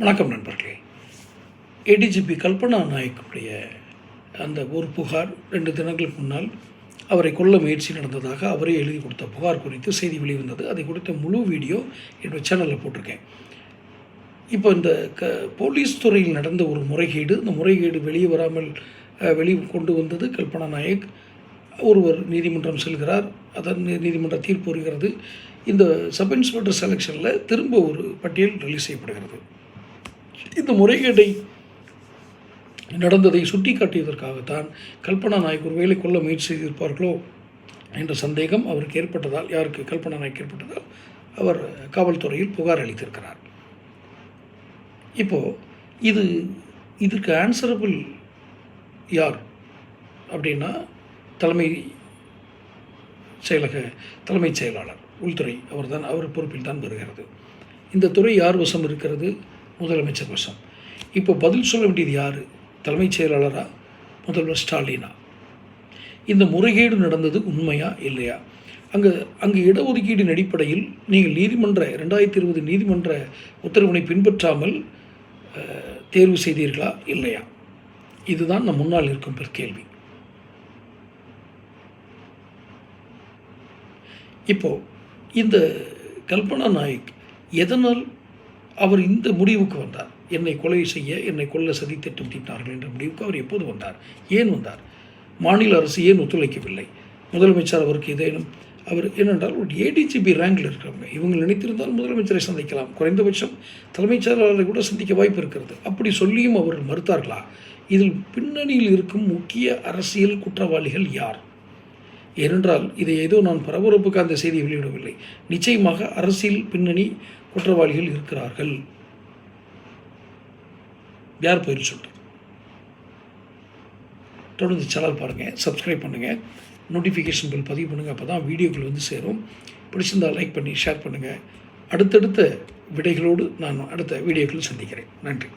வணக்கம் நண்பர்களே. ஏடிஜிபி கல்பனா நாயக்குடைய அந்த ஒரு புகார் ரெண்டு தினங்களுக்கு முன்னால் அவரை கொல்ல முயற்சி நடந்ததாக அவரே எழுதி கொடுத்த புகார் குறித்து செய்தி வெளிவந்தது. அதை குறித்த முழு வீடியோ என்னோட சேனலில் போட்டிருக்கேன். இப்போ இந்த க போலீஸ் துறையில் நடந்த ஒரு முறைகேடு இந்த முறைகேடு வெளியே வராமல் வெளியே கொண்டு வந்தது கல்பனா நாயக். ஒருவர் நீதிமன்றம் செல்கிறார். அதன் நீதிமன்ற தீர்ப்பு வருகிறது. இந்த சப் இன்ஸ்பெக்டர் செலெக்ஷனில் திரும்ப ஒரு பட்டியல் ரிலீஸ் செய்யப்படுகிறது. இந்த முறைகேடை நடந்ததை சுட்டி காட்டியதற்காகத்தான் கல்பனா நாயக் ஒருவேளை கொல்ல முயற்சி செய்திருப்பார்களோ என்ற சந்தேகம் அவருக்கு ஏற்பட்டதால் யாருக்கு கல்பனா நாயக் ஏற்பட்டதால் அவர் காவல்துறையில் புகார் அளித்திருக்கிறார். இப்போது இது இதற்கு ஆன்சரபிள் யார் அப்படின்னா தலைமை செயலக தலைமைச் செயலாளர் உள்துறை அவர்தான் அவர் பொறுப்பில் தான் வருகிறது. இந்த துறை யார் வசம் இருக்கிறது. முதலமைச்சர் வசம். இப்போ பதில் சொல்ல வேண்டியது யார்? தலைமைச் செயலாளரா? முதல்வர் ஸ்டாலினா. இந்த முறைகேடு நடந்தது உண்மையா இல்லையா? அங்கே அங்கு இடஒதுக்கீடின் அடிப்படையில் நீங்கள் நீதிமன்ற ரெண்டாயிரத்தி இருபது நீதிமன்ற உத்தரவினை பின்பற்றாமல் தேர்வு செய்தீர்களா இல்லையா? இதுதான் நம் முன்னால் இருக்கும் கேள்வி. இப்போ இந்த கல்பனா நாயக் எதனால் அவர் இந்த முடிவுக்கு வந்தார். என்னை கொலை செய்ய என்னை கொல்ல சதி திட்டம் தீட்டினார்கள் என்ற முடிவுக்கு அவர் எப்போது வந்தார்? ஏன் வந்தார்? மாநில அரசு ஏன் ஒத்துழைக்கவில்லை? முதலமைச்சர் அவருக்கு ஏதேனும் அவர் ஏனென்றால் ஒரு ஏடிஜிபி ரேங்கில் இருக்கிறவங்க. இவங்க நினைத்திருந்தால் முதலமைச்சரை சந்திக்கலாம். குறைந்தபட்சம் தலைமைச் செயலாளரை கூட சந்திக்க வாய்ப்பு இருக்கிறது. அப்படி சொல்லியும் அவர் மறுத்தார்களா? இதில் பின்னணியில் இருக்கும் முக்கிய அரசியல் குற்றவாளிகள் யார்? ஏனென்றால் இதை ஏதோ நான் பரபரப்புக்கு அந்த செய்தியை வெளியிடவில்லை. நிச்சயமாக அரசியல் பின்னணி குற்றவாளிகள் இருக்கிறார்கள். யார் பேர் சொல்கிறது தொடர்ந்து சேனல் பாருங்கள் சப்ஸ்கிரைப் பண்ணுங்கள் நோட்டிஃபிகேஷன் பில் பதிவு பண்ணுங்கள் அப்போ தான் வீடியோக்கள் வந்து சேரும். பிடிச்சிருந்தால் லைக் பண்ணி ஷேர் பண்ணுங்கள் அடுத்தடுத்த விடைகளோடு நான் அடுத்த வீடியோக்கள் சந்திக்கிறேன். நன்றி.